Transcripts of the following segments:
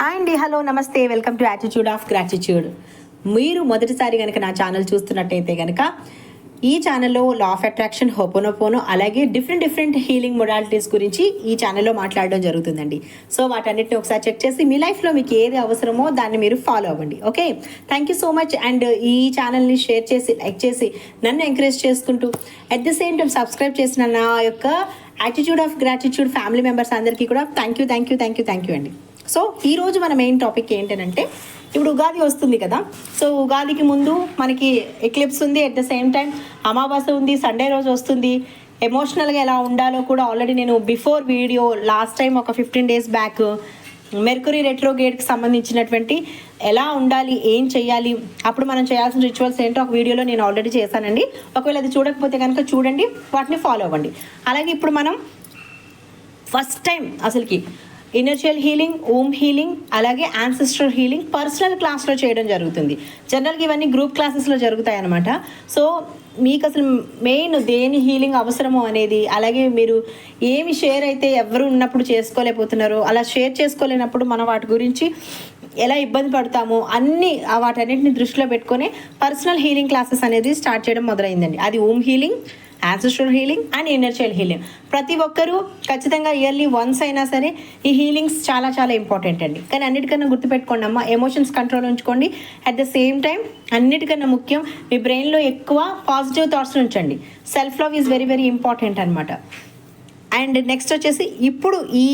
Hi అండి hello namaste welcome to attitude of gratitude మీరు మొదటిసారి కనుక నా ఛానల్ చూస్తున్నట్టయితే కనుక ఈ ఛానల్లో లా ఆఫ్ అట్రాక్షన్ హోపోనోపోనో అలాగే డిఫరెంట్ డిఫరెంట్ హీలింగ్ మొడాలిటీస్ గురించి ఈ ఛానల్లో మాట్లాడడం జరుగుతుందండి. సో వాటన్నిటిని ఒకసారి చెక్ చేసి మీ లైఫ్లో మీకు ఏది అవసరమో దాన్ని మీరు ఫాలో అవ్వండి okay thank you so much and ఈ ఛానల్ని షేర్ చేసి లైక్ చేసి నన్ను ఎంకరేజ్ చేసుకుంటూ at the same time subscribe చేసిన నా యొక్క attitude of gratitude family members అందరికీ కూడా thank you thank you thank you thank you అండి. సో ఈరోజు మన మెయిన్ టాపిక్ ఏంటంటే ఇప్పుడు ఉగాది వస్తుంది కదా. సో ఉగాదికి ముందు మనకి ఎక్లిప్స్ ఉంది అట్ ద సేమ్ టైం అమావాస్య ఉంది సండే రోజు వస్తుంది. ఎమోషనల్గా ఎలా ఉండాలో కూడా ఆల్రెడీ నేను బిఫోర్ వీడియో లాస్ట్ టైం ఒక ఫిఫ్టీన్ డేస్ బ్యాక్ మెర్కురీ రెట్రోగేట్కి సంబంధించినటువంటి ఎలా ఉండాలి ఏం చేయాలి అప్పుడు మనం చేయాల్సిన రిచువల్స్ ఏంటో ఒక వీడియోలో నేను ఆల్రెడీ చేశానండి. ఒకవేళ అది చూడకపోతే కనుక చూడండి వాటిని ఫాలో అవ్వండి. అలాగే ఇప్పుడు మనం ఫస్ట్ టైం అసలుకి ఇనర్షియల్ హీలింగ్ ఓమ్ హీలింగ్ అలాగే యాన్సిస్టర్ హీలింగ్ పర్సనల్ క్లాస్లో చేయడం జరుగుతుంది. జనరల్గా ఇవన్నీ గ్రూప్ క్లాసెస్లో జరుగుతాయి అనమాట సో మీకు అసలు మెయిన్ దేని హీలింగ్ అవసరమో అనేది అలాగే మీరు ఏమి షేర్ అయితే ఎవరు ఉన్నప్పుడు చేసుకోలేకపోతున్నారో అలా షేర్ చేసుకోలేనప్పుడు మనం వాటి గురించి ఎలా ఇబ్బంది పడతామో అన్ని వాటన్నిటిని దృష్టిలో పెట్టుకొని పర్సనల్ హీలింగ్ క్లాసెస్ అనేది స్టార్ట్ చేయడం మొదలైందండి. అది Om healing ancestral healing and inner child healing ప్రతి ఒక్కరూ ఖచ్చితంగా ఇయర్లీ వన్స్ అయినా సరే ఈ హీలింగ్స్ చాలా చాలా ఇంపార్టెంట్ అండి. కానీ అన్నిటికన్నా గుర్తుపెట్టుకోండి అమ్మ ఎమోషన్స్ కంట్రోల్ ఉంచుకోండి. అట్ ద సేమ్ టైం అన్నిటికన్నా ముఖ్యం మీ బ్రెయిన్లో ఎక్కువ పాజిటివ్ థాట్స్ ఉంచండి. Self love is very very important అనమాట అండ్ నెక్స్ట్ వచ్చేసి ఇప్పుడు ఈ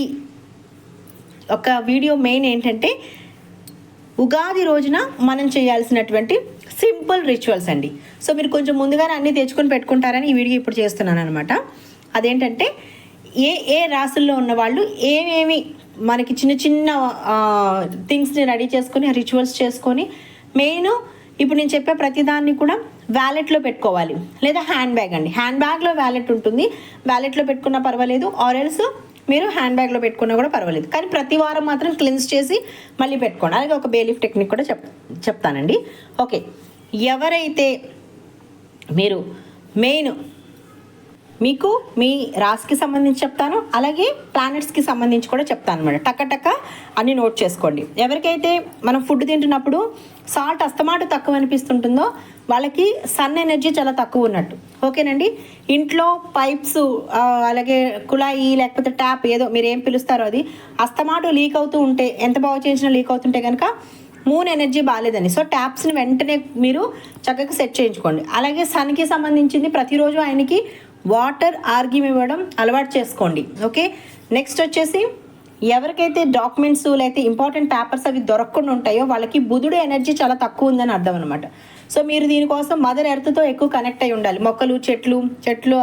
ఒక వీడియో మెయిన్ ఏంటంటే ఉగాది రోజున మనం చేయాల్సినటువంటి సింపుల్ రిచువల్స్ అండి. సో మీరు కొంచెం ముందుగానే అన్నీ తెచ్చుకొని పెట్టుకుంటారని ఈ వీడియో ఇప్పుడు చేస్తున్నాను అనమాట అదేంటంటే ఏ ఏ రాసుల్లో ఉన్న వాళ్ళు ఏమేమి మనకి చిన్న చిన్న థింగ్స్ని రెడీ చేసుకొని రిచువల్స్ చేసుకొని మెయిన్ ఇప్పుడు నేను చెప్పే ప్రతిదాన్ని కూడా వ్యాలెట్లో పెట్టుకోవాలి. లేదా హ్యాండ్ బ్యాగ్ అండి. హ్యాండ్ బ్యాగ్లో వ్యాలెట్ ఉంటుంది. వ్యాలెట్లో పెట్టుకున్నా పర్వాలేదు. ఆరెల్స్ మీరు హ్యాండ్ బ్యాగ్లో పెట్టుకున్నా కూడా పర్వాలేదు. కానీ ప్రతి వారం మాత్రం క్లిన్స్ చేసి మళ్ళీ పెట్టుకోండి. అలాగే ఒక బేలీఫ్ టెక్నిక్ కూడా చెప్ చెప్తానండి. ఓకే ఎవరైతే మీరు మెయిన్ మీకు మీ రాశికి సంబంధించి చెప్తాను అలాగే ప్లానెట్స్కి సంబంధించి కూడా చెప్తాను అనమాట టక్క టక్క అన్ని నోట్ చేసుకోండి. ఎవరికైతే మనం ఫుడ్ తింటున్నప్పుడు సాల్ట్ అస్తమాటు తక్కువ అనిపిస్తుంటుందో వాళ్ళకి సన్ ఎనర్జీ చాలా తక్కువ ఉన్నట్టు. ఓకేనండి? ఇంట్లో పైప్స్ అలాగే కుళాయి లేకపోతే ట్యాప్ ఏదో మీరు ఏం పిలుస్తారో అది అస్తమాటు లీక్ అవుతూ ఉంటే ఎంత బాగా చేసినా లీక్ అవుతుంటే కనుక మూన్ ఎనర్జీ బాగాలేదని సో ట్యాప్స్ని వెంటనే మీరు చక్కగా సెట్ చేయించుకోండి. అలాగే సన్కి సంబంధించింది ప్రతిరోజు ఆయనకి వాటర్ ఆర్గ్యం ఇవ్వడం అలవాటు చేసుకోండి. ఓకే నెక్స్ట్ వచ్చేసి ఎవరికైతే డాక్యుమెంట్స్ లేకపోతే ఇంపార్టెంట్ పేపర్స్ అవి దొరకకుండా ఉంటాయో వాళ్ళకి బుధుడు ఎనర్జీ చాలా తక్కువ ఉందని అర్థం అనమాట సో మీరు దీనికోసం మదర్ ఎర్త్తో ఎక్కువ కనెక్ట్ అయి ఉండాలి. మొక్కలు చెట్లు చెట్లు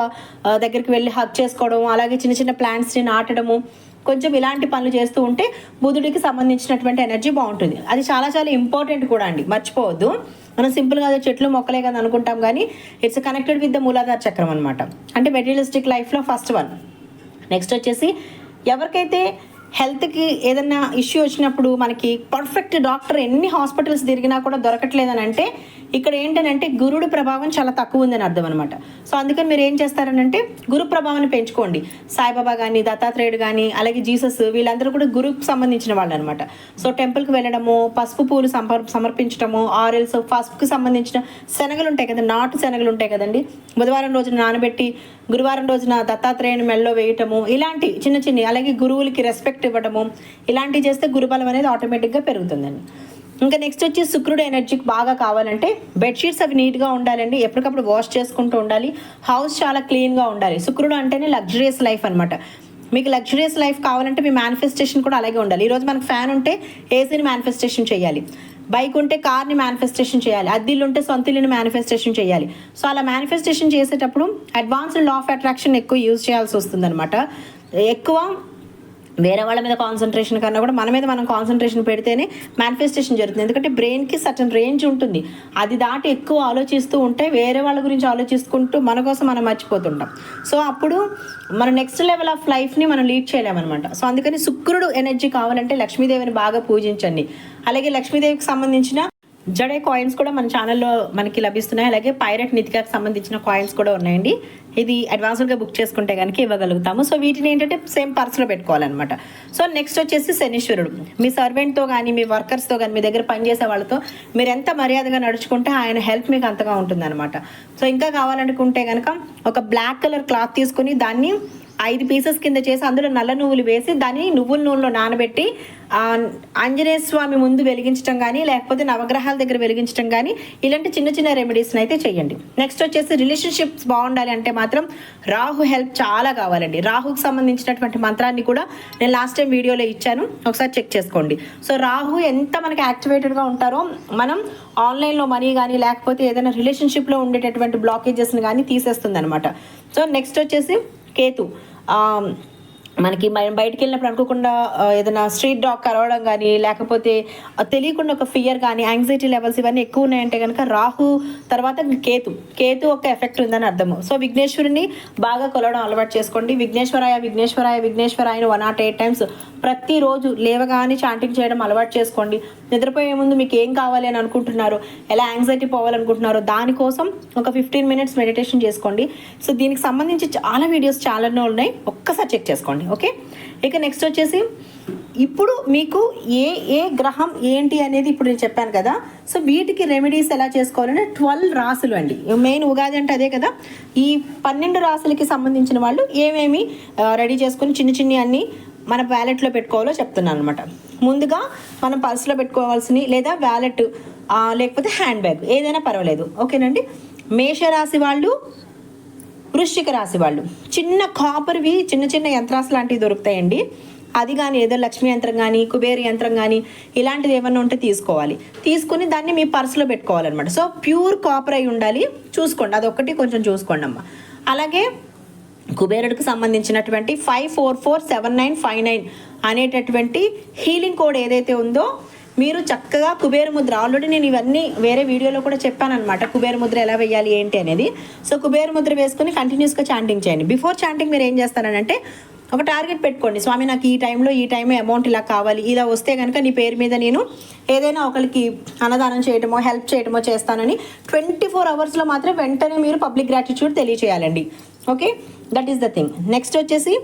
దగ్గరికి వెళ్ళి హక్ చేసుకోవడం అలాగే చిన్న చిన్న ప్లాంట్స్ని నాటడము కొంచెం ఇలాంటి పనులు చేస్తూ ఉంటే బుధుడికి సంబంధించినటువంటి ఎనర్జీ బాగుంటుంది. అది చాలా చాలా ఇంపార్టెంట్ కూడా అండి. మర్చిపోవద్దు. మనం సింపుల్గా అదే చెట్లు మొక్కలే కదా అనుకుంటాం కానీ ఇట్స్ కనెక్టెడ్ విత్ ద మూలాధార చక్రం అనమాట అంటే మెటీరియలిస్టిక్ లైఫ్లో ఫస్ట్ వన్. నెక్స్ట్ వచ్చేసి ఎవరికైతే హెల్త్కి ఏదైనా ఇష్యూ వచ్చినప్పుడు మనకి పర్ఫెక్ట్ డాక్టర్ ఎన్ని హాస్పిటల్స్ తిరిగినా కూడా దొరకట్లేదని అంటే ఇక్కడ ఏంటనంటే గురుడు ప్రభావం చాలా తక్కువ ఉందని అర్థం అనమాట సో అందుకని మీరు ఏం చేస్తారనంటే గురు ప్రభావాన్ని పెంచుకోండి. సాయిబాబా కానీ దత్తాత్రేయుడు కానీ అలాగే జీసస్ వీళ్ళందరూ కూడా గురువుకు సంబంధించిన వాళ్ళు అనమాట సో టెంపుల్కి వెళ్ళడము పసుపు పూలు సంపర్ సమర్పించడము ఆరెల్స్ పసుపుకి సంబంధించిన శనగలు ఉంటాయి కదా నాటు శనగలు ఉంటాయి కదండి. బుధవారం రోజున నానబెట్టి గురువారం రోజున దత్తాత్రేయుని మెల్లో వేయటము ఇలాంటి చిన్న చిన్న అలాగే గురువులకి రెస్పెక్ట్ ఇవ్వడము ఇలాంటివి చేస్తే గురుబలం అనేది ఆటోమేటిక్గా పెరుగుతుందండి. ఇంకా నెక్స్ట్ వచ్చి శుక్రుడు ఎనర్జీకి బాగా కావాలంటే బెడ్షీట్స్ అవి నీట్గా ఉండాలండి. ఎప్పటికప్పుడు వాష్ చేసుకుంటూ ఉండాలి. హౌస్ చాలా క్లీన్గా ఉండాలి. శుక్రుడు అంటేనే లగ్జరియస్ లైఫ్ అనమాట మీకు లగ్జరియస్ లైఫ్ కావాలంటే మీ మేనిఫెస్టేషన్ కూడా అలాగే ఉండాలి. ఈరోజు మనకు ఫ్యాన్ ఉంటే ఏసీని మేనిఫెస్టేషన్ చేయాలి. బైక్ ఉంటే కార్ని మేనిఫెస్టేషన్ చేయాలి. అద్దిల్లు ఉంటే సొంత ఇల్లుని మేనిఫెస్టేషన్ చేయాలి. సో అలా మేనిఫెస్టేషన్ చేసేటప్పుడు అడ్వాన్స్డ్ లా ఆఫ్ అట్రాక్షన్ ఎక్కువ యూజ్ చేయాల్సి వస్తుంది ఎక్కువ వేరే వాళ్ళ మీద కాన్సన్ట్రేషన్ కన్నా కూడా మన మీద మనం కాన్సన్ట్రేషన్ పెడితేనే మేనిఫెస్టేషన్ జరుగుతుంది. ఎందుకంటే బ్రెయిన్కి సర్టన్ రేంజ్ ఉంటుంది. అది దాటి ఎక్కువ ఆలోచిస్తూ ఉంటే వేరే వాళ్ళ గురించి ఆలోచిస్తుంటూ మన కోసం మనం మర్చిపోతుంటాం. సో అప్పుడు మన నెక్స్ట్ లెవెల్ ఆఫ్ లైఫ్ని మనం లీడ్ చేయలేమన్నమాట. సో అందుకని శుక్రుడు ఎనర్జీ కావాలంటే లక్ష్మీదేవిని బాగా పూజించండి. అలాగే లక్ష్మీదేవికి సంబంధించిన జడే కాయిన్స్ కూడా మన ఛానల్లో మనకి లభిస్తున్నాయి. అలాగే పైరట్ నితికాకు సంబంధించిన కాయిన్స్ కూడా ఉన్నాయండి. ఇది అడ్వాన్స్డ్గా బుక్ చేసుకుంటే కనుక ఇవ్వగలుగుతాము. సో వీటిని ఏంటంటే సేమ్ పర్స్లో పెట్టుకోవాలన్నమాట. సో నెక్స్ట్ వచ్చేసి శనీశ్వరుడు. మీ సర్వెంట్తో కానీ మీ వర్కర్స్తో కానీ మీ దగ్గర పనిచేసే వాళ్ళతో మీరు ఎంత మర్యాదగా నడుచుకుంటే ఆయన హెల్ప్ మీకు అంతగా ఉంటుందన్నమాట. సో ఇంకా కావాలనుకుంటే కనుక ఒక బ్లాక్ కలర్ క్లాత్ తీసుకుని దాన్ని ఐదు పీసెస్ కింద చేసి అందులో నల్ల నువ్వులు వేసి దాన్ని నువ్వుల నూనెలో నానబెట్టి ఆంజనేయ స్వామి ముందు వెలిగించడం కానీ లేకపోతే నవగ్రహాల దగ్గర వెలిగించడం కానీ ఇలాంటి చిన్న చిన్న రెమెడీస్ని అయితే చేయండి. నెక్స్ట్ వచ్చేసి రిలేషన్షిప్స్ బాగుండాలి అంటే మాత్రం రాహు హెల్ప్ చాలా కావాలండి. రాహుకు సంబంధించినటువంటి మంత్రాన్ని కూడా నేను లాస్ట్ టైం వీడియోలో ఇచ్చాను. ఒకసారి చెక్ చేసుకోండి. సో రాహు ఎంత మనకి యాక్టివేటెడ్గా ఉంటారో మనం ఆన్లైన్లో మనీ కానీ లేకపోతే ఏదైనా రిలేషన్షిప్లో ఉండేటటువంటి బ్లాకేజెస్ని కానీ తీసేస్తుంది అనమాట సో నెక్స్ట్ వచ్చేసి కేతు ఆ, మనకి మనం బయటికి వెళ్ళినప్పుడు అనుకోకుండా ఏదైనా స్ట్రీట్ డాగ్ కలవడం కానీ లేకపోతే తెలియకుండా ఒక ఫియర్ కానీ యాంగ్జైటీ లెవెల్స్ ఇవన్నీ ఎక్కువ ఉన్నాయంటే కనుక రాహు తర్వాత కేతు. కేతు ఒక ఎఫెక్ట్ ఉందని అర్థము. సో విఘ్నేశ్వరుని బాగా కొలవడం అలవాటు చేసుకోండి. విఘ్నేశ్వరాయ విఘ్నేశ్వరాయ విఘ్నేశ్వరాయని వన్ నాట్ ఎయిట్ టైమ్స్ ప్రతిరోజు లేవగానే చాంటింగ్ చేయడం అలవాటు చేసుకోండి. నిద్రపోయే ముందు మీకు ఏం కావాలి అని అనుకుంటున్నారు? ఎలా యాంగ్జైటీ పోవాలనుకుంటున్నారో దానికోసం ఒక ఫిఫ్టీన్ మినిట్స్ మెడిటేషన్ చేసుకోండి. సో దీనికి సంబంధించి చాలా వీడియోస్ చాలానే ఉన్నాయి. ఒక్కసారి చెక్ చేసుకోండి. ఓకే? ఇక నెక్స్ట్ వచ్చేసి ఇప్పుడు మీకు ఏ ఏ గ్రహం ఏంటి అనేది ఇప్పుడు నేను చెప్పాను కదా. సో వీటికి రెమెడీస్ ఎలా చేసుకోవాలంటే ట్వెల్వ్ రాసులు అండి. మెయిన్ ఉగాది అంటే అదే కదా. ఈ పన్నెండు రాసులకి సంబంధించిన వాళ్ళు ఏమేమి రెడీ చేసుకొని చిన్న చిన్ని అన్ని మన వ్యాలెట్లో పెట్టుకోవాలో చెప్తున్నాను అనమాట ముందుగా మనం పర్సులో పెట్టుకోవాల్సినవి లేదా వ్యాలెట్ లేకపోతే హ్యాండ్ బ్యాగ్ ఏదైనా పర్వాలేదు. ఓకేనండి? మేషరాశి వాళ్ళు వృశ్చిక రాశి వాళ్ళు. చిన్న కాపర్వి చిన్న చిన్న యంత్రాస్ లాంటివి దొరుకుతాయండి. అది కానీ ఏదో లక్ష్మీ యంత్రం కానీ కుబేర యంత్రం కానీ ఇలాంటిది ఏమన్నా ఉంటే తీసుకోవాలి. తీసుకుని దాన్ని మీ పర్సులో పెట్టుకోవాలన్నమాట. సో ప్యూర్ కాపర్ అయి ఉండాలి. చూసుకోండి. అదొక్కటి కొంచెం చూసుకోండి అమ్మ అలాగే కుబేరుడికి సంబంధించినటువంటి five four four seven nine five nine అనేటటువంటి హీలింగ్ కోడ్ ఏదైతే ఉందో మీరు చక్కగా కుబేర ముద్ర. ఆల్రెడీ నేను ఇవన్నీ వేరే వీడియోలో కూడా చెప్పాను అనమాట కుబేర ముద్ర ఎలా వేయాలి ఏంటి అనేది. సో కుబేర ముద్ర వేసుకుని కంటిన్యూస్గా చాంటింగ్ చేయండి. బిఫోర్ చాంటింగ్ మీరు ఏం చేస్తారనంటే ఒక టార్గెట్ పెట్టుకోండి. స్వామి నాకు ఈ టైంలో ఈ టైం అమౌంట్ ఇలా కావాలి. ఇలా వస్తే కనుక నీ పేరు మీద నేను ఏదైనా ఒకరికి అన్నదానం చేయటమో హెల్ప్ చేయటమో చేస్తానని ట్వంటీ ఫోర్ అవర్స్లో మాత్రం వెంటనే మీరు public gratitude తెలియచేయాలండి. Okay that is the thing next వచ్చేసి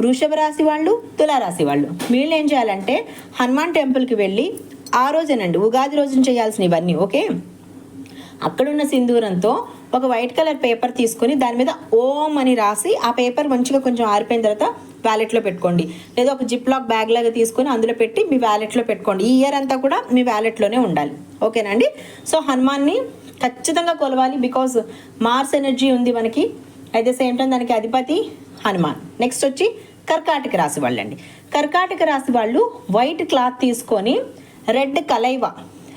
వృషభ రాశి వాళ్ళు తులారాశి వాళ్ళు. వీళ్ళు ఏం చేయాలంటే హనుమాన్ టెంపుల్కి వెళ్ళి ఆ రోజేనండి ఉగాది రోజున చేయాల్సిన ఇవన్నీ ఓకే? అక్కడున్న సింధూరంతో ఒక వైట్ కలర్ పేపర్ తీసుకొని దాని మీద ఓం అని రాసి ఆ పేపర్ మంచిగా కొంచెం ఆరిపోయిన తర్వాత వ్యాలెట్లో పెట్టుకోండి. లేదా ఒక జిప్ లాక్ బ్యాగ్ లాగా తీసుకొని అందులో పెట్టి మీ వ్యాలెట్లో పెట్టుకోండి. ఈ ఇయర్ అంతా కూడా మీ వ్యాలెట్లోనే ఉండాలి. ఓకేనండి సో హనుమాన్ని ఖచ్చితంగా కొలవాలి బికాజ్ మార్స్ ఎనర్జీ ఉంది మనకి. అట్ ద సేమ్ టైం దానికి అధిపతి హనుమాన్. నెక్స్ట్ వచ్చి కర్కాటక రాశి వాళ్ళండి. కర్కాటక రాశి వాళ్ళు వైట్ క్లాత్ తీసుకొని రెడ్ కలైవ.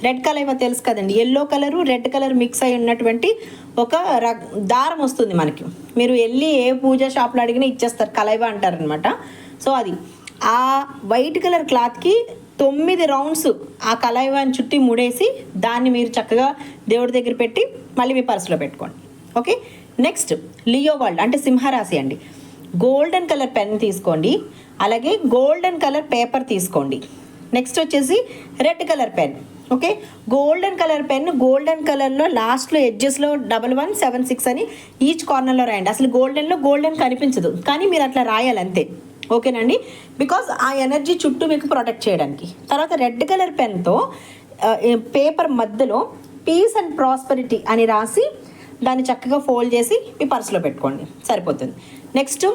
రెడ్ కలైవ తెలుసు కదండి. Yellow colour red colour mix అయి ఉన్నటువంటి ఒక ర- దారం వస్తుంది మనకి. మీరు వెళ్ళి ఏ పూజ షాప్లో అడిగినా ఇచ్చేస్తారు. కలైవ అంటారనమాట. సో అది. ఆ వైట్ కలర్ క్లాత్కి తొమ్మిది రౌండ్స్ ఆ కలైవాని చుట్టి ముడేసి దాన్ని మీరు చక్కగా దేవుడి దగ్గర పెట్టి మళ్ళీ మీ పర్సులో పెట్టుకోండి. ఓకే? నెక్స్ట్ లియో వరల్డ్ అంటే సింహరాశి అండి. గోల్డెన్ కలర్ పెన్ తీసుకోండి. అలాగే గోల్డెన్ కలర్ పేపర్ తీసుకోండి. నెక్స్ట్ వచ్చేసి red colour pen. Okay? Golden colour pen golden కలర్లో లాస్ట్లో ఎడ్జెస్లో డబల్ వన్ సెవెన్ సిక్స్ అని ఈచ్ కార్నర్లో రాయండి. అసలు గోల్డెన్లో గోల్డెన్ కనిపించదు. కానీ మీరు అట్లా రాయాలి అంతే ఓకేనండి? బికాజ్ ఆ ఎనర్జీ చుట్టూ మీకు ప్రొటెక్ట్ చేయడానికి. తర్వాత రెడ్ కలర్ పెన్తో పేపర్ మధ్యలో పీస్ అండ్ ప్రాస్పరిటీ అని రాసి దాన్ని చక్కగా ఫోల్డ్ చేసి మీ పర్సులో పెట్టుకోండి. సరిపోతుంది. నెక్స్ట్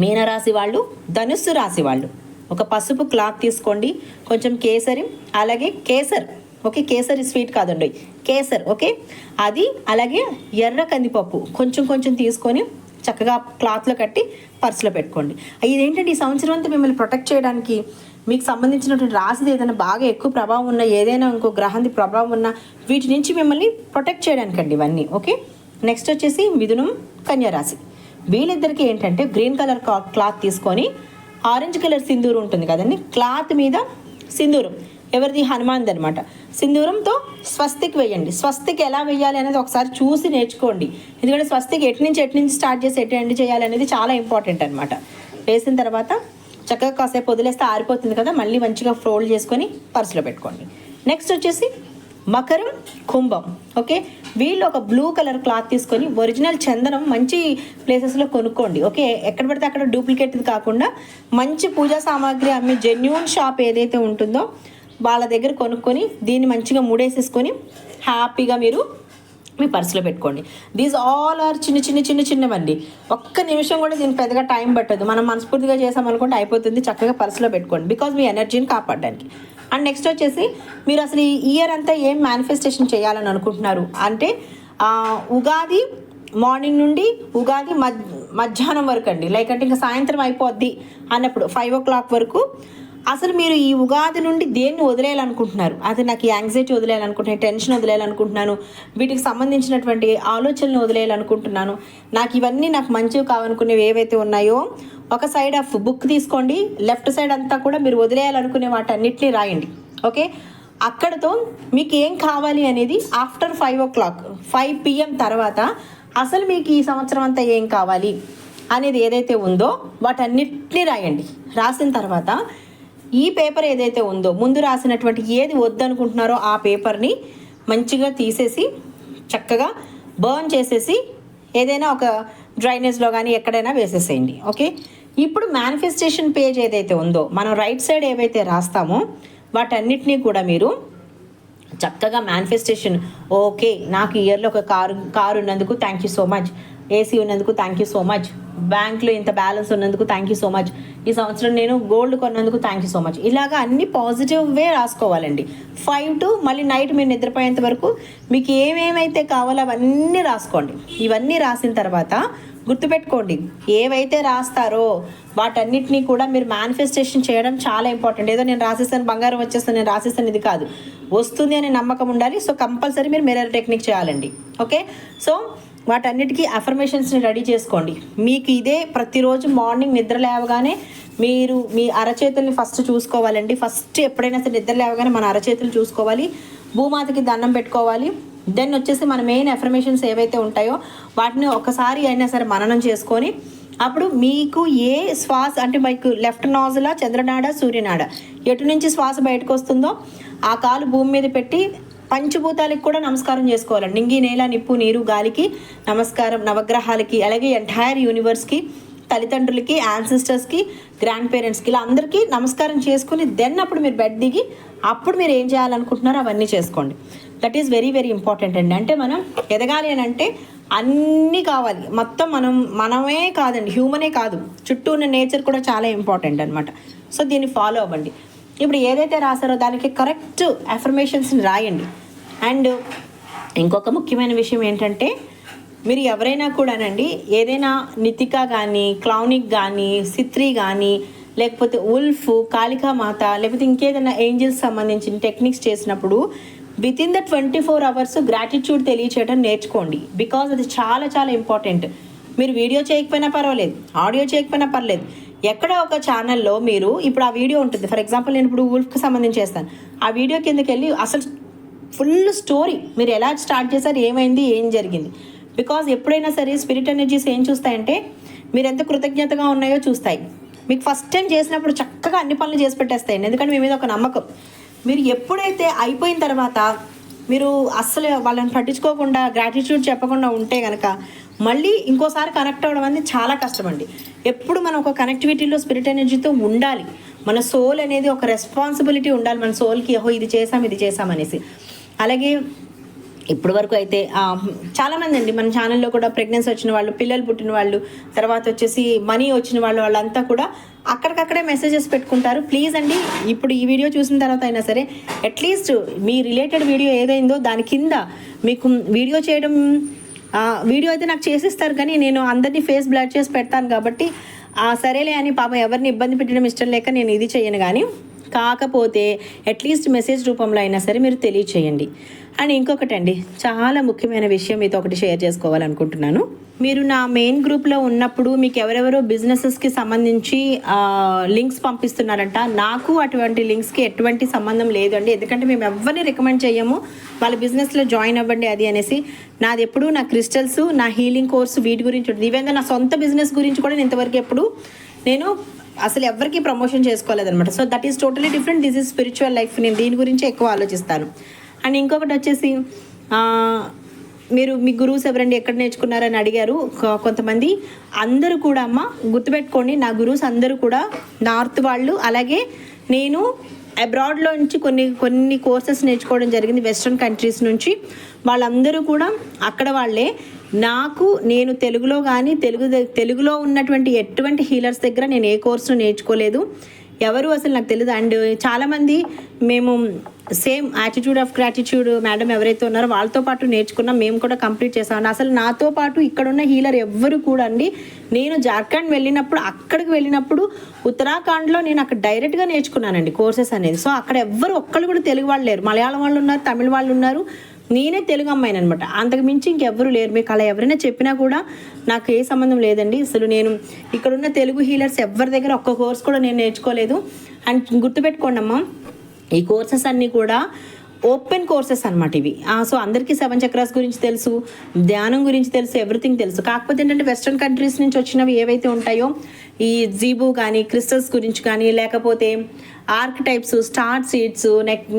మీనరాశి వాళ్ళు ధనుస్సు రాశి వాళ్ళు. ఒక పసుపు క్లాత్ తీసుకోండి. కొంచెం కేసరి అలాగే కేసర్. ఓకే కేసరి స్వీట్ కాదండి. కేసర్ ఓకే? అది అలాగే ఎర్ర కందిపప్పు. కొంచెం కొంచెం తీసుకొని చక్కగా క్లాత్లో కట్టి పర్సులో పెట్టుకోండి. ఇదేంటంటే ఈ సంవత్సరం అంతా మిమ్మల్ని ప్రొటెక్ట్ చేయడానికి మీకు సంబంధించినటువంటి రాశిది ఏదైనా బాగా ఎక్కువ ప్రభావం ఉన్న ఏదైనా ఇంకో గ్రహానికి ప్రభావం ఉన్న వీటి నుంచి మిమ్మల్ని ప్రొటెక్ట్ చేయడానికండి ఇవన్నీ. ఓకే? నెక్స్ట్ వచ్చేసి మిథునం కన్యా రాశి. వీళ్ళిద్దరికి ఏంటంటే గ్రీన్ కలర్ క్లాత్ తీసుకొని ఆరెంజ్ కలర్ సింధూరు ఉంటుంది కదండి. క్లాత్ మీద సింధూరం. ఎవరిది? హనుమాన్ అనమాట సింధూరంతో స్వస్తిక్ వేయండి. స్వస్తిక్ ఎలా వేయాలి అనేది ఒకసారి చూసి నేర్చుకోండి. ఎందుకంటే స్వస్తిక్ ఎటు నుంచి ఎటు నుంచి స్టార్ట్ చేసి ఎటు ఎండ్ చేయాలి అనేది చాలా ఇంపార్టెంట్ అనమాట వేసిన తర్వాత చక్కగా కాసేపు వదిలేస్తే ఆరిపోతుంది కదా మళ్ళీ మంచిగా ఫోల్డ్ చేసుకొని పర్సులో పెట్టుకోండి. నెక్స్ట్ వచ్చేసి మకరం కుంభం ఓకే? వీళ్ళు ఒక బ్లూ కలర్ క్లాత్ తీసుకొని ఒరిజినల్ చందనం మంచి ప్లేసెస్లో కొనుక్కోండి ఓకే? ఎక్కడ పడితే అక్కడ డూప్లికేట్ కాకుండా మంచి పూజా సామాగ్రి అమ్మే జెన్యున్ షాప్ ఏదైతే ఉంటుందో వాళ్ళ దగ్గర కొనుక్కొని దీన్ని మంచిగా ముడేసేసుకొని హ్యాపీగా మీరు మీ పర్సులో పెట్టుకోండి. దీస్ ఆల్ ఆర్ చిన్న చిన్న చిన్న చిన్నవండి. ఒక్క నిమిషం కూడా దీనికి పెద్దగా టైం పట్టదు. మనం మనస్ఫూర్తిగా చేసామనుకుంటే అయిపోతుంది. చక్కగా పర్సులో పెట్టుకోండి. బికాజ్ మీ ఎనర్జీని కాపాడడానికి. అండ్ నెక్స్ట్ వచ్చేసి మీరు అసలు ఈ ఇయర్ అంతా ఏం మేనిఫెస్టేషన్ చేయాలని అనుకుంటున్నారు? అంటే ఉగాది మార్నింగ్ నుండి ఉగాది మధ్ మధ్యాహ్నం వరకు అండి. లైక్ అంటే ఇంకా సాయంత్రం అయిపోద్ది అన్నప్పుడు ఫైవ్ ఓ క్లాక్ వరకు. అసలు మీరు ఈ ఉగాది నుండి దేన్ని వదిలేయాలనుకుంటున్నారు? అది నాకు ఈ యాంగ్జైటీ వదిలేయాలనుకుంటున్నాను టెన్షన్ వదిలేయాలనుకుంటున్నాను వీటికి సంబంధించినటువంటి ఆలోచనలు వదిలేయాలనుకుంటున్నాను. నాకు ఇవన్నీ నాకు మంచివి కావాలనుకునేవి ఏవైతే ఉన్నాయో ఒక సైడ్ ఆఫ్ బుక్ తీసుకోండి. లెఫ్ట్ సైడ్ అంతా కూడా మీరు వదిలేయాలనుకునే వాటన్నిటిని రాయండి. ఓకే అక్కడతో మీకు ఏం కావాలి అనేది after five o'clock five PM తర్వాత అసలు మీకు ఈ సంవత్సరం అంతా ఏం కావాలి అనేది ఏదైతే ఉందో వాటన్నిటిని రాయండి. రాసిన తర్వాత ఈ పేపర్ ఏదైతే ఉందో ముందు రాసినటువంటి ఏది వద్దనుకుంటున్నారో ఆ పేపర్ని మంచిగా తీసేసి చక్కగా బర్న్ చేసేసి ఏదైనా ఒక డ్రైనేజ్లో కానీ ఎక్కడైనా వేసేసేయండి. ఓకే ఇప్పుడు మేనిఫెస్టేషన్ పేజ్ ఏదైతే ఉందో మనం రైట్ సైడ్ ఏవైతే రాస్తామో వాటన్నిటినీ కూడా మీరు చక్కగా మేనిఫెస్టేషన్ ఓకే నాకు ఇయర్లో ఒక కారు కారు ఉన్నందుకు thank you so much AC ఉన్నందుకు థ్యాంక్ యూ సో మచ్ బ్యాంక్లో ఇంత బ్యాలెన్స్ ఉన్నందుకు థ్యాంక్ యూ సో మచ్ ఈ సంవత్సరం నేను గోల్డ్ కొన్నందుకు థ్యాంక్ యూ సో మచ్ ఇలాగా అన్ని పాజిటివ్ వే రాసుకోవాలండి. ఫైవ్ టు మళ్ళీ నైట్ మీరు నిద్రపోయేంత వరకు మీకు ఏమేమైతే కావాలో అవన్నీ రాసుకోండి. ఇవన్నీ రాసిన తర్వాత గుర్తుపెట్టుకోండి. ఏవైతే రాస్తారో వాటన్నిటినీ కూడా మీరు మేనిఫెస్టేషన్ చేయడం చాలా ఇంపార్టెంట్ ఏదో నేను రాసేస్తాను బంగారం వచ్చేస్తాను నేను రాసేస్తాను ఇది కాదు. వస్తుంది అనే నమ్మకం ఉండాలి. సో కంపల్సరీ మీరు మిర్రర్ టెక్నిక్ చేయాలండి. ఓకే సో వాటన్నిటికీ అఫర్మేషన్స్ని రెడీ చేసుకోండి. మీకు ఇదే ప్రతిరోజు మార్నింగ్ నిద్ర లేవగానే మీరు మీ అరచేతుల్ని ఫస్ట్ చూసుకోవాలండి. ఫస్ట్ ఎప్పుడైనా సరే నిద్ర లేవగానే మన అరచేతులు చూసుకోవాలి. భూమాతకి దండం పెట్టుకోవాలి. దెన్ వచ్చేసి మన మెయిన్ అఫర్మేషన్స్ ఏవైతే ఉంటాయో వాటిని ఒకసారి అయినా సరే మననం చేసుకొని అప్పుడు మీకు ఏ శ్వాస అంటే మీకు లెఫ్ట్ నాజులా చంద్రనాడ సూర్యనాడ ఎటు నుంచి శ్వాస బయటకు వస్తుందో ఆ కాలు భూమి మీద పెట్టి పంచభూతాలకు కూడా నమస్కారం చేసుకోవాలండి. నింగి నేల నిప్పు నీరు గాలికి నమస్కారం నవగ్రహాలకి అలాగే ఎంటైర్ యూనివర్స్కి తల్లిదండ్రులకి యాన్సిస్టర్స్కి గ్రాండ్ పేరెంట్స్కి ఇలా అందరికీ నమస్కారం చేసుకుని దెన్ అప్పుడు మీరు బెడ్ దిగి అప్పుడు మీరు ఏం చేయాలనుకుంటున్నారో అవన్నీ చేసుకోండి. That is very very important అండి. అంటే మనం ఎదగాలి అని అంటే అన్నీ కావాలి. మొత్తం మనం మనమే కాదండి హ్యూమనే కాదు. చుట్టూ ఉన్న నేచర్ కూడా చాలా ఇంపార్టెంట్ అనమాట సో దీన్ని ఫాలో అవ్వండి. ఇప్పుడు ఏదైతే రాసారో దానికి కరెక్ట్ అఫర్మేషన్స్ని రాయండి. అండ్ ఇంకొక ముఖ్యమైన విషయం ఏంటంటే మీరు ఎవరైనా కూడానండి ఏదైనా నితిక కానీ క్లౌనిక్ కానీ సిత్రి కానీ లేకపోతే ఉల్ఫ్ కాళికామాత లేకపోతే ఇంకేదైనా ఏంజిల్స్ సంబంధించిన టెక్నిక్స్ చేసినప్పుడు within the twenty four hours gratitude తెలియచేయడం నేర్చుకోండి. బికాజ్ అది చాలా చాలా ఇంపార్టెంట్ మీరు వీడియో చేయకపోయినా పర్వాలేదు ఆడియో చేయకపోయినా పర్లేదు. ఎక్కడ ఒక ఛానల్లో మీరు ఇప్పుడు ఆ వీడియో ఉంటుంది. ఫర్ ఎగ్జాంపుల్ నేను ఇప్పుడు ఉల్ఫ్కి సంబంధించి చేస్తాను. ఆ వీడియో కిందకి వెళ్ళి అసలు ఫుల్ స్టోరీ మీరు ఎలా స్టార్ట్ చేశారు ఏమైంది ఏం జరిగింది? బికాజ్ ఎప్పుడైనా సరే స్పిరిట్ ఎనర్జీస్ ఏం చూస్తాయంటే మీరు ఎంత కృతజ్ఞతగా ఉన్నాయో చూస్తాయి. మీకు ఫస్ట్ టైం చేసినప్పుడు చక్కగా అన్ని పనులు చేసి పెట్టేస్తాయండి. ఎందుకంటే మీ మీద ఒక నమ్మకం. మీరు ఎప్పుడైతే అయిపోయిన తర్వాత మీరు అస్సలు వాళ్ళని పట్టించుకోకుండా గ్రాటిట్యూడ్ చెప్పకుండా ఉంటే కనుక మళ్ళీ ఇంకోసారి కనెక్ట్ అవ్వడం అనేది చాలా కష్టం అండి ఎప్పుడు మనం ఒక కనెక్టివిటీలో స్పిరిట్ ఎనర్జీతో ఉండాలి. మన సోల్ అనేది ఒక రెస్పాన్సిబిలిటీ ఉండాలి. మన సోల్కి ఓహో ఇది చేసాం ఇది చేసాం అనేసి. అలాగే ఇప్పటి వరకు అయితే చాలామంది అండి మన ఛానల్లో కూడా ప్రెగ్నెన్సీ వచ్చిన వాళ్ళు పిల్లలు పుట్టిన వాళ్ళు తర్వాత వచ్చేసి మనీ వచ్చిన వాళ్ళు వాళ్ళంతా కూడా అక్కడికక్కడే మెసేజెస్ పెట్టుకుంటారు. ప్లీజ్ అండి ఇప్పుడు ఈ వీడియో చూసిన తర్వాత అయినా సరే అట్లీస్ట్ మీ రిలేటెడ్ వీడియో ఏదైందో దాని కింద మీకు వీడియో చేయడం వీడియో అయితే నాకు చేసిస్తారు కానీ నేను అందరినీ ఫేస్ బ్లడ్ చేసి పెడతాను కాబట్టి ఆ, సరేలే అని పాపం ఎవరిని ఇబ్బంది పెట్టడం ఇష్టం లేక నేను ఇది చేయను. కానీ కాకపోతే అట్లీస్ట్ మెసేజ్ రూపంలో అయినా సరే మీరు తెలియచేయండి. అండ్ ఇంకొకటి అండి చాలా ముఖ్యమైన విషయం మీతో ఒకటి షేర్ చేసుకోవాలనుకుంటున్నాను. మీరు నా మెయిన్ గ్రూప్లో ఉన్నప్పుడు మీకు ఎవరెవరో బిజినెసెస్కి సంబంధించి లింక్స్ పంపిస్తున్నారంట. నాకు అటువంటి లింక్స్కి ఎటువంటి సంబంధం లేదండి. ఎందుకంటే మేము ఎవరిని రికమెండ్ చేయము. వాళ్ళ బిజినెస్లో జాయిన్ అవ్వండి అది అనేసి. నాది ఎప్పుడు నా క్రిస్టల్స్ నా హీలింగ్ కోర్స్ వీటి గురించి ఉంటుంది ఈవెన్గా నా సొంత బిజినెస్ గురించి కూడా నేను ఇంతవరకు ఎప్పుడు నేను అసలు ఎవరికి promotion చేసుకోలేదనమాట so that is totally different this is spiritual life నేను దీని గురించి ఎక్కువ ఆలోచిస్తాను. అండ్ ఇంకొకటి వచ్చేసి మీరు మీ గురువుస్ ఎవరండి ఎక్కడ నేర్చుకున్నారని అడిగారు కొంతమంది. అందరూ కూడా అమ్మ గుర్తుపెట్టుకోండి నా గురువుస్ అందరూ కూడా నార్త్ వాళ్ళు. అలాగే నేను అబ్రాడ్లో నుంచి కొన్ని కొన్ని కోర్సెస్ నేర్చుకోవడం జరిగింది వెస్ట్రన్ కంట్రీస్ నుంచి. వాళ్ళందరూ కూడా అక్కడ వాళ్ళే. నాకు నేను తెలుగులో కానీ తెలుగు తెలుగులో ఉన్నటువంటి ఎటువంటి హీలర్స్ దగ్గర నేను ఏ కోర్సును నేర్చుకోలేదు. ఎవరు అసలు నాకు తెలియదు అండ్ చాలామంది మేము same attitude of gratitude madam ఎవరైతే ఉన్నారో వాళ్ళతో పాటు నేర్చుకున్నాం మేము కూడా కంప్లీట్ చేసాం. అసలు నాతో పాటు ఇక్కడ ఉన్న హీలర్ ఎవ్వరు కూడా అండి నేను జార్ఖండ్ వెళ్ళినప్పుడు అక్కడికి వెళ్ళినప్పుడు ఉత్తరాఖండ్లో నేను అక్కడ డైరెక్ట్గా నేర్చుకున్నానండి కోర్సెస్ అనేది. సో అక్కడ ఎవ్వరు ఒక్కళ్ళు కూడా తెలుగు వాళ్ళు లేరు. మలయాళం వాళ్ళు ఉన్నారు తమిళ వాళ్ళు ఉన్నారు. నేనే తెలుగు అమ్మాయిని అనమాట అంతకు మించి ఇంకెవ్వరు లేరు. మీకు అలా ఎవరైనా చెప్పినా కూడా నాకు ఏ సంబంధం లేదండి. అసలు నేను ఇక్కడున్న తెలుగు హీలర్స్ ఎవరి దగ్గర ఒక్క కోర్స్ కూడా నేను నేర్చుకోలేదు. అండ్ గుర్తుపెట్టుకోండి అమ్మా ఈ కోర్సెస్ అన్నీ కూడా ఓపెన్ కోర్సెస్ అనమాట ఇవి. సో అందరికీ సెవెన్ చక్రాస్ గురించి తెలుసు ధ్యానం గురించి తెలుసు ఎవ్రీథింగ్ తెలుసు. కాకపోతే ఏంటంటే వెస్ట్రన్ కంట్రీస్ నుంచి వచ్చినవి ఏవైతే ఉంటాయో ఈ జీబు కానీ క్రిస్టల్స్ గురించి కానీ లేకపోతే archetypes star seeds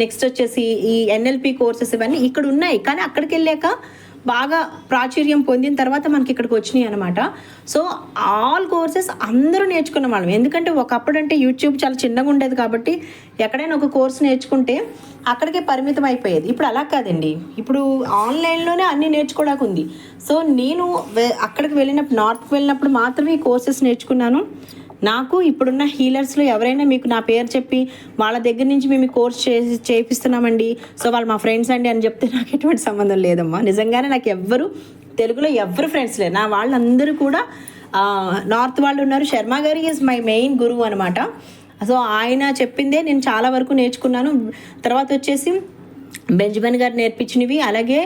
next వచ్చేసి ఈ ఎన్ఎల్పి కోర్సెస్ ఇవన్నీ ఇక్కడ ఉన్నాయి. కానీ అక్కడికి వెళ్ళాక బాగా ప్రాచుర్యం పొందిన తర్వాత మనకి ఇక్కడికి వచ్చినాయి అనమాట సో ఆల్ కోర్సెస్ అందరూ నేర్చుకున్న వాళ్ళం. ఎందుకంటే ఒకప్పుడు అంటే యూట్యూబ్ చాలా చిన్నగా ఉండేది కాబట్టి ఎక్కడైనా ఒక కోర్స్ నేర్చుకుంటే అక్కడికే పరిమితం అయిపోయేది. ఇప్పుడు అలా కాదండి. ఇప్పుడు ఆన్లైన్లోనే అన్నీ నేర్చుకోవడానికి ఉంది. సో నేను అక్కడికి వెళ్ళినప్పుడు నార్త్కి వెళ్ళినప్పుడు మాత్రమే ఈ కోర్సెస్ నేర్చుకున్నాను. నాకు ఇప్పుడున్న హీలర్స్లో ఎవరైనా మీకు నా పేరు చెప్పి వాళ్ళ దగ్గర నుంచి మేము కోర్స్ చేసి చేపిస్తున్నామండి. సో వాళ్ళు మా ఫ్రెండ్స్ అండి అని చెప్తే నాకు ఎటువంటి సంబంధం లేదమ్మా. నిజంగానే నాకు ఎవ్వరు తెలుగులో ఎవ్వరు ఫ్రెండ్స్ లేరు. నా వాళ్ళందరూ కూడా నార్త్ వాళ్ళు ఉన్నారు. శర్మ గారి ఈజ్ మై మెయిన్ గురువు అనమాట సో ఆయన చెప్పిందే నేను చాలా వరకు నేర్చుకున్నాను. తర్వాత వచ్చేసి బెంజమిన్ గారు నేర్పించినవి అలాగే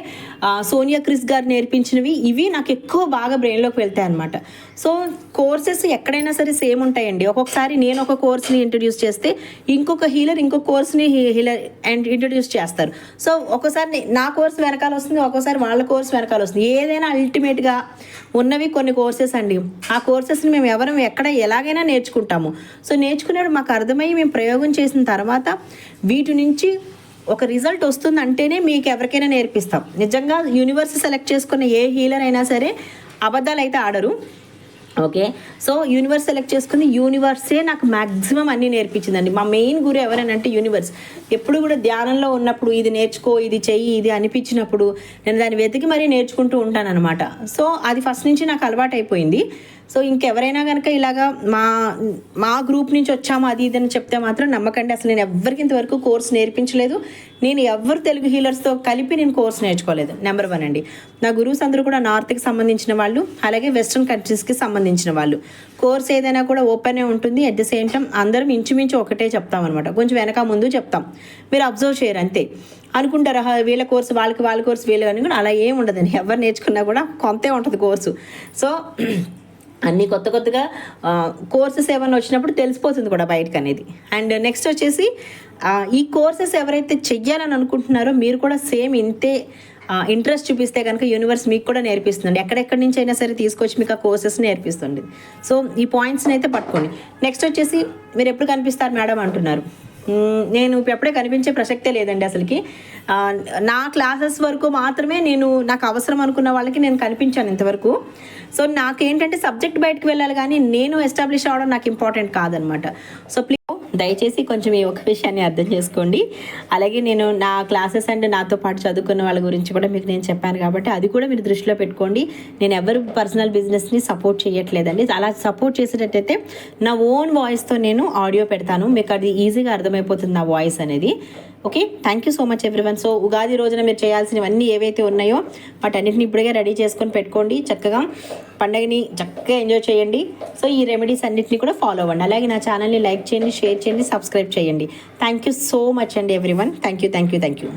సోనియా క్రిస్ గారు నేర్పించినవి ఇవి నాకు ఎక్కువ బాగా బ్రెయిన్లోకి వెళ్తాయి అనమాట సో కోర్సెస్ ఎక్కడైనా సరే సేమ్ ఉంటాయండి. ఒక్కొక్కసారి నేను ఒక కోర్స్ని ఇంట్రడ్యూస్ చేస్తే ఇంకొక హీలర్ ఇంకొక కోర్స్ని హీలర్ అండ్ ఇంట్రడ్యూస్ చేస్తారు. సో ఒకసారి నా కోర్స్ వెనకాల వస్తుంది ఒక్కోసారి వాళ్ళ కోర్స్ వెనకాల వస్తుంది. ఏదైనా అల్టిమేట్గా ఉన్నవి కొన్ని కోర్సెస్ అండి. ఆ కోర్సెస్ని మేము ఎవరం ఎక్కడ ఎలాగైనా నేర్చుకుంటాము. సో నేర్చుకునేప్పుడు మాకు అర్థమయ్యి మేము ప్రయోగం చేసిన తర్వాత వీటి నుంచి ఒక రిజల్ట్ వస్తుంది అంటేనే మీకు ఎవరికైనా నేర్పిస్తాం. నిజంగా యూనివర్స్ సెలెక్ట్ చేసుకున్న ఏ హీలర్ అయినా సరే అబద్ధాలు అయితే ఆడరు. ఓకే? సో యూనివర్స్ సెలెక్ట్ చేసుకుని యూనివర్సే నాకు మ్యాక్సిమం అన్నీ నేర్పించిందండి. మా మెయిన్ గురి ఎవరనంటే యూనివర్స్. ఎప్పుడు కూడా ధ్యానంలో ఉన్నప్పుడు ఇది నేర్చుకో ఇది చెయ్యి ఇది అనిపించినప్పుడు నేను దాన్ని వెతికి మరీ నేర్చుకుంటూ ఉంటానన్నమాట. సో అది ఫస్ట్ నుంచి నాకు అలవాటు అయిపోయింది సో ఇంకెవరైనా కనుక ఇలాగా మా మా గ్రూప్ నుంచి వచ్చాము అది ఇది అని చెప్తే మాత్రం నమ్మకండి. అసలు నేను ఎవరికి ఇంతవరకు కోర్స్ నేర్పించలేదు. నేను ఎవరు తెలుగు హీలర్స్తో కలిపి నేను కోర్స్ నేర్చుకోలేదు. నెంబర్ వన్ అండి. నా గురువుస్ అందరూ కూడా నార్త్కి సంబంధించిన వాళ్ళు అలాగే వెస్ట్రన్ కంట్రీస్కి సంబంధించిన వాళ్ళు. కోర్స్ ఏదైనా కూడా ఓపెనే ఉంటుంది. అట్ ద సేమ్ టైం అందరం ఇంచుమించు ఒకటే చెప్తాం అనమాట కొంచెం వెనక ముందు చెప్తాం. మీరు అబ్జర్వ్ చేయరు అంతే. అనుకుంటారా వీళ్ళ కోర్సు వాళ్ళకి వాళ్ళ కోర్సు వీళ్ళు అని కూడా అలా ఏం ఉండదండి. ఎవరు నేర్చుకున్నా కూడా కొంతే ఉంటుంది కోర్సు. సో అన్ని కొత్త కొత్తగా కోర్సెస్ ఏమైనా వచ్చినప్పుడు తెలిసిపోతుంది కూడా బయటకు అనేది. అండ్ నెక్స్ట్ వచ్చేసి ఈ కోర్సెస్ ఎవరైతే చెయ్యాలని అనుకుంటున్నారో మీరు కూడా సేమ్ ఇంతే ఇంట్రెస్ట్ చూపిస్తే కనుక యూనివర్స్ మీకు కూడా నేర్పిస్తుంది ఎక్కడెక్కడి నుంచి అయినా సరే తీసుకొచ్చి మీకు ఆ కోర్సెస్ నేర్పిస్తుంది. సో ఈ పాయింట్స్ని అయితే పట్టుకోండి. నెక్స్ట్ వచ్చేసి మీరు ఎప్పుడు కనిపిస్తారు మేడం అంటున్నారు? నేను ఎప్పుడే కనిపించే ప్రసక్తే లేదండి అసలుకి. నా క్లాసెస్ వరకు మాత్రమే నేను నాకు అవసరం అనుకున్న వాళ్ళకి నేను కనిపించాను ఇంతవరకు. సో నాకేంటంటే సబ్జెక్ట్ బయటకు వెళ్ళాలి కానీ నేను ఎస్టాబ్లిష్ అవ్వడం నాకు ఇంపార్టెంట్ కాదనమాట. సో ప్లీజ్ దయచేసి కొంచెం ఈ ఒక విషయాన్ని అర్థం చేసుకోండి. అలాగే నేను నా క్లాసెస్ అండ్ నాతో పాటు చదువుకున్న వాళ్ళ గురించి కూడా మీకు నేను చెప్పాను కాబట్టి అది కూడా మీరు దృష్టిలో పెట్టుకోండి. నేను ఎవరు పర్సనల్ బిజినెస్ని సపోర్ట్ చేయట్లేదండి. అలా సపోర్ట్ చేసేటట్టయితే నా ఓన్ వాయిస్తో నేను ఆడియో పెడతాను. మీకు అది ఈజీగా అర్థమైపోతుంది నా వాయిస్ అనేది. Okay thank you so much everyone so Ugadi రోజున మీరు చేయాల్సినవన్నీ ఏవైతే ఉన్నాయో వాటన్నిటిని ఇప్పుడే రెడీ చేసుకొని పెట్టుకోండి. చక్కగా పండగని చక్కగా ఎంజాయ్ చేయండి. సో ఈ రెమెడీస్ అన్నింటినీ కూడా ఫాలో అవ్వండి. అలాగే నా ఛానల్ని లైక్ చేయండి షేర్ చేయండి సబ్స్క్రైబ్ చేయండి. థ్యాంక్ యూ సో మచ్ అండి everyone thank you thank you thank you